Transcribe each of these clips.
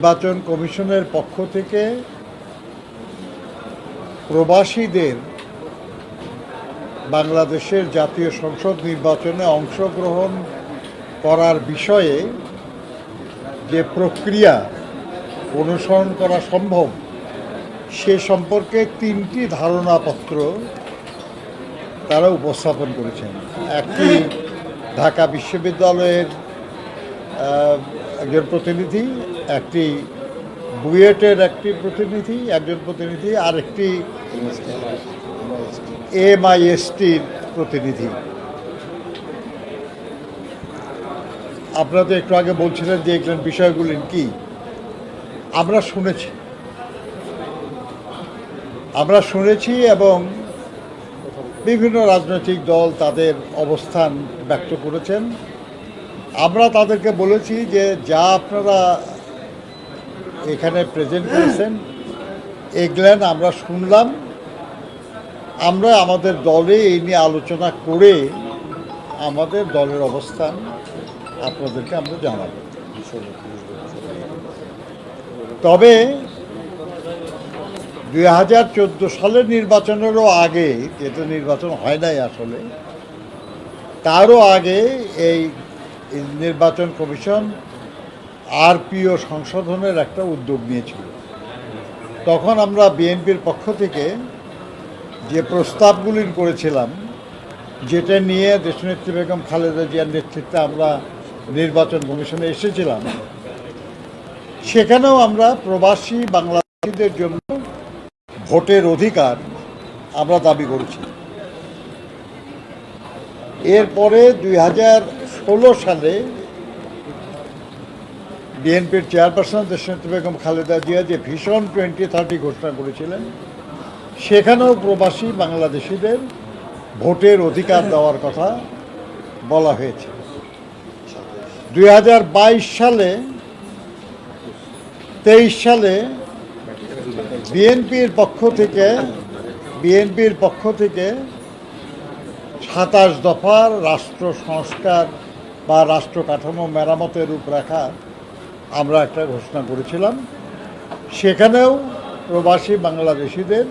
নির্বাচন কমিশনের পক্ষ থেকে প্রবাসীদের বাংলাদেশের জাতীয় সংসদ নির্বাচনে অংশগ্রহণ করার বিষয়ে যে প্রক্রিয়া অনুসরণ করা সম্ভব, সে সম্পর্কে তিনটি ধারণাপত্র তারা উপস্থাপন করেছেন। একটি ঢাকা বিশ্ববিদ্যালয়ের একজন প্রতিনিধি একটি বুয়েটের একটি প্রতিনিধি, একজন প্রতিনিধি, আর একটি এমআইএসটির প্রতিনিধি। আপনারা তো একটু আগে বলছিলেন যে এগুলো বিষয়গুলি কি? আমরা শুনেছি। আমরা শুনেছি এবং বিভিন্ন রাজনৈতিক দল তাদের অবস্থান ব্যক্ত করেছেন। আমরা তাদেরকে বলেছি যে যা আপনারা এখানে প্রেজেন্ট করেছেন। এগুলেন আমরা শুনলাম। আমরা আমাদের দলে এই নিয়ে আলোচনা করে আমাদের দলের অবস্থান আপনাদেরকে আমরা জানাব। তবে দুই হাজার চোদ্দ সালের নির্বাচনেরও আগে, যেহেতু নির্বাচন হয় নাই আসলে, তারও আগে এই নির্বাচন কমিশন আরপিও সংশোধনের একটা উদ্যোগ নিয়েছিল। তখন আমরা বিএনপির পক্ষ থেকে যে প্রস্তাবগুলি করেছিলাম, যেটা নিয়ে দেশনেত্রী বেগম খালেদা জিয়ার নেতৃত্বে আমরা নির্বাচন কমিশনে এসেছিলাম, সেখানেও আমরা প্রবাসী বাংলাদেশিদের জন্য ভোটের অধিকার আমরা দাবি করেছি। এরপরে দুই হাজার ষোলো সালে বিএনপির চেয়ারপারসন দেশনেত্রী বেগম খালেদা জিয়া যে ভীষণ টোয়েন্টি থার্টি ঘোষণা করেছিলেন, সেখানেও প্রবাসী বাংলাদেশিদের ভোটের অধিকার দেওয়ার কথা বলা হয়েছে। দুই হাজার বাইশ সালে, তেইশ সালে বিএনপির পক্ষ থেকে, বিএনপির পক্ষ থেকে সাতাশ দফার রাষ্ট্র সংস্কার বা রাষ্ট্র কাঠামো মেরামতের রূপরেখা আমরা একটা ঘোষণা করেছিলাম। সেখানেও প্রবাসী বাংলাদেশিদের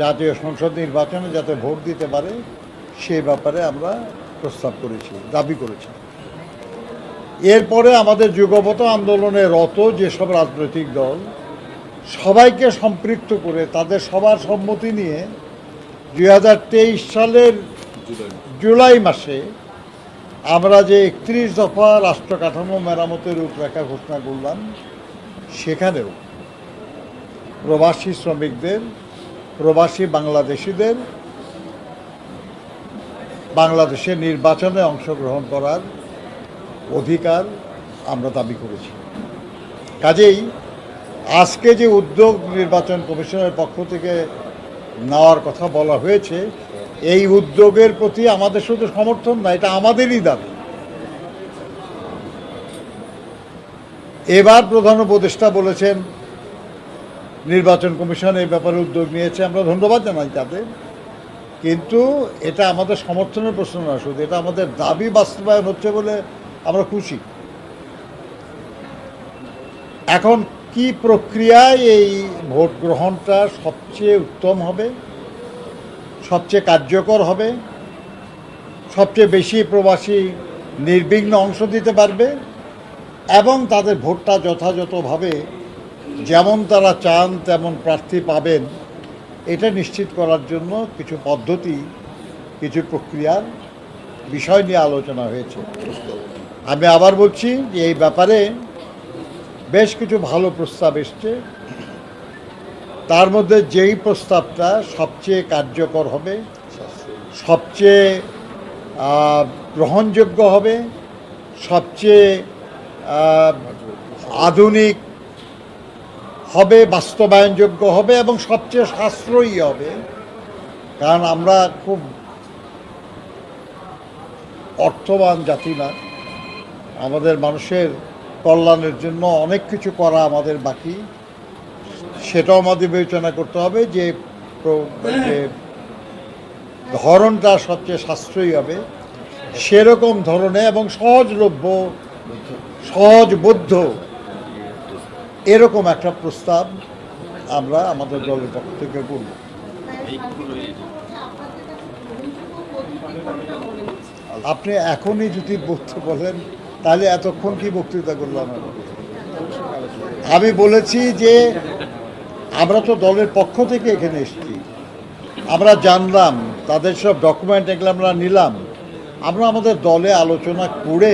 জাতীয় সংসদ নির্বাচনে যাতে ভোট দিতে পারে, সেই ব্যাপারে আমরা প্রস্তাব করেছি, দাবি করেছি। এরপরে আমাদের যুগপত আন্দোলনে রত যেসব রাজনৈতিক দল, সবাইকে সম্পৃক্ত করে তাদের সবার সম্মতি নিয়ে দু হাজার তেইশ সালের জুলাই মাসে আমরা যে একত্রিশ দফা রাষ্ট্র কাঠামো মেরামতের রূপরেখা ঘোষণা করলাম, সেখানেও প্রবাসী শ্রমিকদের, প্রবাসী বাংলাদেশিদের বাংলাদেশের নির্বাচনে অংশগ্রহণ করার অধিকার আমরা দাবি করেছি। কাজেই আজকে যে উদ্যোগ নির্বাচন কমিশনের পক্ষ থেকে নেওয়ার কথা বলা হয়েছে এই উদ্যোগের প্রতি আমাদের শুধু সমর্থন না, এটা আমাদেরই দাবি। এবার প্রধান উপদেষ্টা বলেছেন, নির্বাচন কমিশন এই ব্যাপারে উদ্যোগ নিয়েছে, আমরা ধন্যবাদ জানাই তাদের। কিন্তু এটা আমাদের সমর্থনের প্রশ্ন না, শুধু এটা আমাদের দাবি বাস্তবায়ন হচ্ছে বলে আমরা খুশি। এখন কি প্রক্রিয়ায় এই ভোট গ্রহণটা সবচেয়ে উত্তম হবে? সবচেয়ে কার্যকর হবে, সবচেয়ে বেশি প্রবাসী নির্বিঘ্ন অংশ দিতে পারবে, এবং তাদের ভোটটা যথাযথভাবে যেমন তারা চান তেমন প্রার্থী পাবেন, এটা নিশ্চিত করার জন্য কিছু পদ্ধতি, কিছু প্রক্রিয়ার বিষয় নিয়ে আলোচনা হয়েছে। আমি আবার বলছি যে এই ব্যাপারে বেশ কিছু ভালো প্রস্তাব এসছে। তার মধ্যে যেই প্রস্তাবটা সবচেয়ে কার্যকর হবে, সবচেয়ে গ্রহণযোগ্য হবে, সবচেয়ে আধুনিক হবে, বাস্তবায়নযোগ্য হবে এবং সবচেয়ে সাশ্রয়ী হবে। কারণ আমরা খুব অর্থবান জাতি না। আমাদের মানুষের কল্যাণের জন্য অনেক কিছু করা আমাদের বাকি। সেটাও আমাদের বিবেচনা করতে হবে যে ধরনটা সবচেয়ে সাশ্রয়ী হবে সেরকম ধরনের এবং সহজলভ্য, সহজবোধ্য এরকম একটা প্রস্তাব আমরা আমাদের দলের পক্ষ থেকে করব আপনি এখনই যদি বলতে বলেন, তাহলে এতক্ষণ কি বক্তৃতা করলাম? আমি বলেছি যে আমরা তো দলের পক্ষ থেকে এখানে এসেছি। আমরা জানলাম, তাদের সব ডকুমেন্ট এগুলো আমরা নিলাম। আমরা আমাদের দলে আলোচনা করে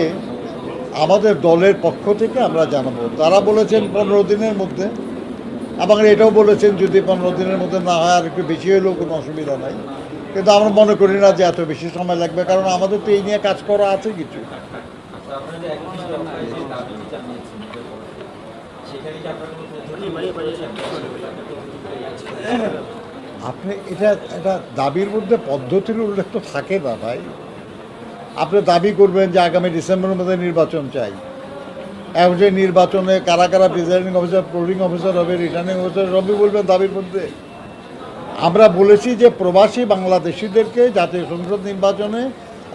আমাদের দলের পক্ষ থেকে আমরা জানাব। তারা বলেছেন পনেরো দিনের মধ্যে। এবং এটাও বলেছেন যদি পনেরো দিনের মধ্যে না হয়, আর একটু বেশি হলেও কোনো অসুবিধা নাই। কিন্তু আমরা মনে করি না যে এত বেশি সময় লাগবে, কারণ আমাদের তো এই নিয়ে কাজ করা আছে কিছু। আপনি এটা এটা দাবির মধ্যে পদ্ধতির উল্লেখ তো থাকে না ভাই। আপনি দাবি করবেন যে আগামী ডিসেম্বরের মধ্যে নির্বাচন চাই। এখন যে নির্বাচনে কারা কারা প্রিজাইডিং অফিসার পোলিং অফিসার হবে রিটার্নিং অফিসার সবই বলবেন দাবির মধ্যে। আমরা বলেছি যে প্রবাসী বাংলাদেশিদেরকে জাতীয় সংসদ নির্বাচনে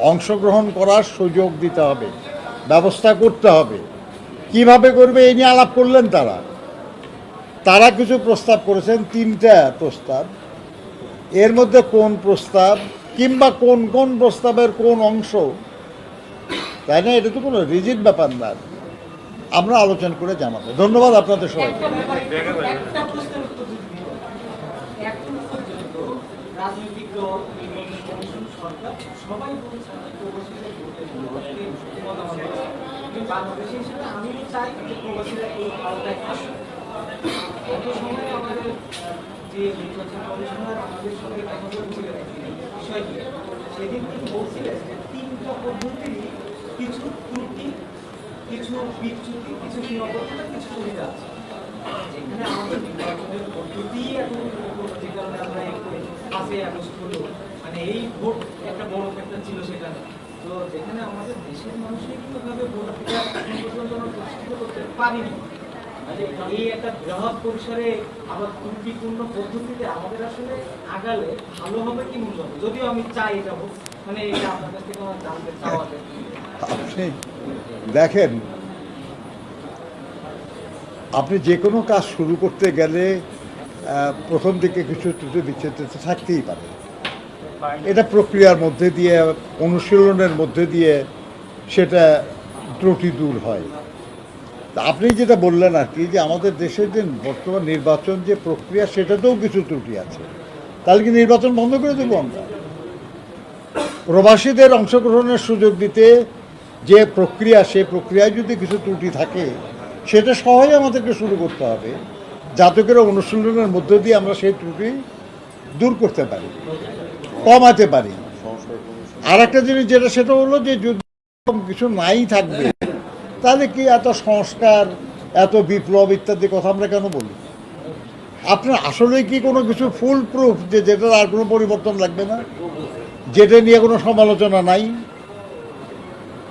অংশগ্রহণ করার সুযোগ দিতে হবে, ব্যবস্থা করতে হবে। কীভাবে করবে এই নিয়ে আলাপ করলেন তারা? তারা কিছু প্রস্তাব করেছেন, তিনটা প্রস্তাব। এর মধ্যে কোন প্রস্তাব কিংবা কোন কোন প্রস্তাবের কোন অংশ? তাই না? এটা তো কোনো রিজিট ব্যাপার না। আমরা আলোচনা করে জানাব। ধন্যবাদ আপনাদের সরকার, সবাই কিন্তু বাংলাদেশি হিসেবে আমিও চাই যে প্রবাসীরা এই আওতায় আসুক। এত সময় আমাদের যে নির্বাচন কমিশনার আমাদের সঙ্গে কথা বলছিলেন, বিষয় নিয়ে। সেদিন তিনি বলছিলেন যে তিনটা পদ্ধতিরই কিছু ত্রুটি, কিছু বিচ্যুতি, কিছু সীমাবদ্ধতা, কিছু সুবিধা আছে। যেখানে আমাদের নির্বাচনের পদ্ধতি এখন যে কারণে আমরা পাঁচই আগস্ট মানে এই ভোট একটা বড় ফ্যাক্টর ছিল সেখানে। যেখানে আমাদের দেশের মানসিকভাবে করতে পারিনি। মানে এই একটা বৃহৎ পরিসরে আবার ত্রুটিপূর্ণ পদ্ধতিতে আমাদের আসলে আগালে ভালো হবে কি মনে হবে? যদিও আমি চাই এটা মানে এটা আপনার কাছ থেকে আমার জানতে চাওয়া আপনি দেখেন, আপনি যে কোনো কাজ শুরু করতে গেলে প্রথম দিকে কিছু ত্রুটি বিচ্ছেদ থাকতেই পারে। এটা প্রক্রিয়ার মধ্যে দিয়ে, অনুশীলনের মধ্যে দিয়ে সেটা ত্রুটি দূর হয়। আপনি যেটা বললেন আর কি, যে আমাদের দেশের যে বর্তমান নির্বাচন যে প্রক্রিয়া, সেটাতেও কিছু ত্রুটি আছে। তাহলে কি নির্বাচন বন্ধ করে দেবো আমরা? প্রবাসীদের অংশগ্রহণের সুযোগ দিতে যে প্রক্রিয়া সেই প্রক্রিয়ায় যদি কিছু ত্রুটি থাকে, সেটা সহজে আমাদেরকে শুরু করতে হবে। যাতে করে অনুশীলনের মধ্য দিয়ে আমরা সেই ত্রুটি দূর করতে পারি। কমাতে পারি। আর একটা জিনিস যেটা সেটা হলো যে যদি কিছু নাই থাকবে তাহলে কি এত সংস্কার এত বিপ্লব ইত্যাদি কথা আমরা কেন বলি? আপনার আসলে কি কোনো কিছু ফুল প্রুফ যে যেটার আর কোনো পরিবর্তন লাগবে না? যেটা নিয়ে কোনো সমালোচনা নাই?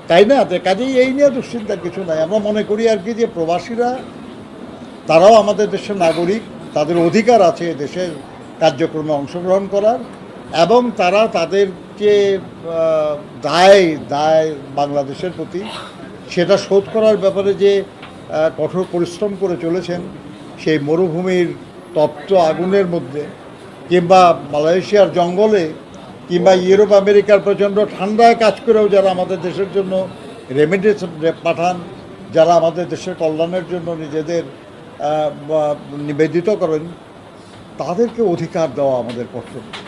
তাই না? কাজেই এই নিয়ে দুশ্চিন্তার কিছু নাই। আমরা মনে করি আর কি যে প্রবাসীরা তারাও আমাদের দেশের নাগরিক তাদের অধিকার আছে দেশের কার্যক্রমে অংশগ্রহণ করার। এবং তারা তাদের যে দায় দায় বাংলাদেশের প্রতি। সেটা শোধ করার ব্যাপারে যে কঠোর পরিশ্রম করে চলেছেন, সেই মরুভূমির তপ্ত আগুনের মধ্যে, কিংবা মালয়েশিয়ার জঙ্গলে, কিংবা ইউরোপ, আমেরিকার প্রচণ্ড ঠান্ডায় কাজ করেও যারা আমাদের দেশের জন্য রেমিডেন্স পাঠান, যারা আমাদের দেশের কল্যাণের জন্য নিজেদের নিবেদিত করেন, তাদেরকে অধিকার দেওয়া আমাদের কর্তব্য।